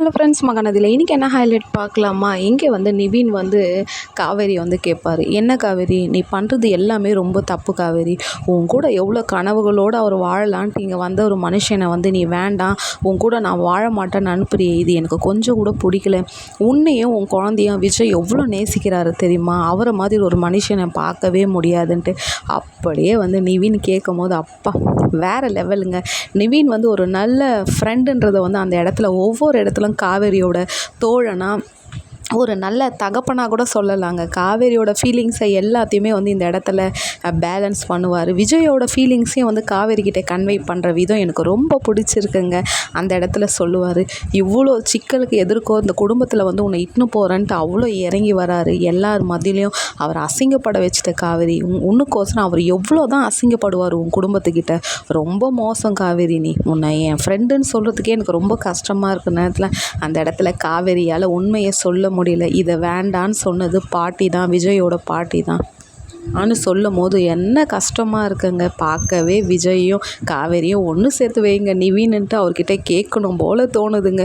Hello friends மகனதில் இன்றைக்கி என்ன highlight பார்க்கலாமா? இங்கே வந்து நிவின் வந்து காவேரி வந்து கேட்பார். என்ன காவேரி? நீ பண்ணுறது எல்லாமே ரொம்ப தப்பு காவேரி. உன் கூட எவ்வளோ கனவுகளோடு அவர் வாழலான்ட்டு இங்கே வந்த ஒரு மனுஷனை வந்து நீ வேண்டாம். உன் கூட நான் வாழ மாட்டேன்னு அனுப்புறியே. இது எனக்கு கொஞ்சம் கூட பிடிக்கல. உன்னையும் உன் குழந்தையும் விஜய் எவ்வளோ நேசிக்கிறாரு தெரியுமா? அவரை மாதிரி ஒரு மனுஷனை பார்க்கவே முடியாதுன்ட்டு. அப்படியே வந்து நிவின் கேட்கும் போது அப்பா வேறு லெவலுங்க நிவின் வந்து ஒரு நல்ல ஃப்ரெண்டுன்றதை வந்து அந்த இடத்துல ஒவ்வொரு இடத்துல இடத்துலையும் காவேரியோட தோழனாக ஒரு நல்ல தகப்பனாக கூட சொல்லலாங்க. காவேரியோட ஃபீலிங்ஸை எல்லாத்தையுமே வந்து இந்த இடத்துல பேலன்ஸ் பண்ணுவார். விஜயோட ஃபீலிங்ஸையும் வந்து காவேரிக்கிட்ட கன்வே பண்ணுற விதம் எனக்கு ரொம்ப பிடிச்சிருக்குங்க. அந்த இடத்துல சொல்லுவார் இவ்வளோ சிக்கலுக்கு எதிர்க்கோ இந்த குடும்பத்தில் வந்து உன்னை இட்டுன்னு போகிறேன்ட்டு அவ்வளோ இறங்கி வராரு. எல்லார் மதியிலையும் அவர் அசிங்கப்பட வச்சுட்ட காவேரி. உன் உன்னுக்கோசரம் அவர் எவ்வளோ தான் அசிங்கப்படுவார் உன் குடும்பத்துக்கிட்ட. ரொம்ப மோசம் காவேரி நீ. உன்னை என் ஃப்ரெண்டுன்னு சொல்கிறதுக்கே எனக்கு ரொம்ப கஷ்டமாக இருக்கிற நேரத்தில் அந்த இடத்துல காவேரியால் உண்மையை சொல்ல முடியல. இதை வேண்டான்னு சொன்னது பாட்டி தான் விஜயோட பாட்டி தான். ஆன்னு சொல்லும் போது என்ன கஷ்டமாக இருக்குங்க. பார்க்கவே விஜயும் காவேரியும் ஒன்று சேர்த்து வைங்க. நிவின்னுட்டு அவர்கிட்ட கேட்கணும் போல் தோணுதுங்க.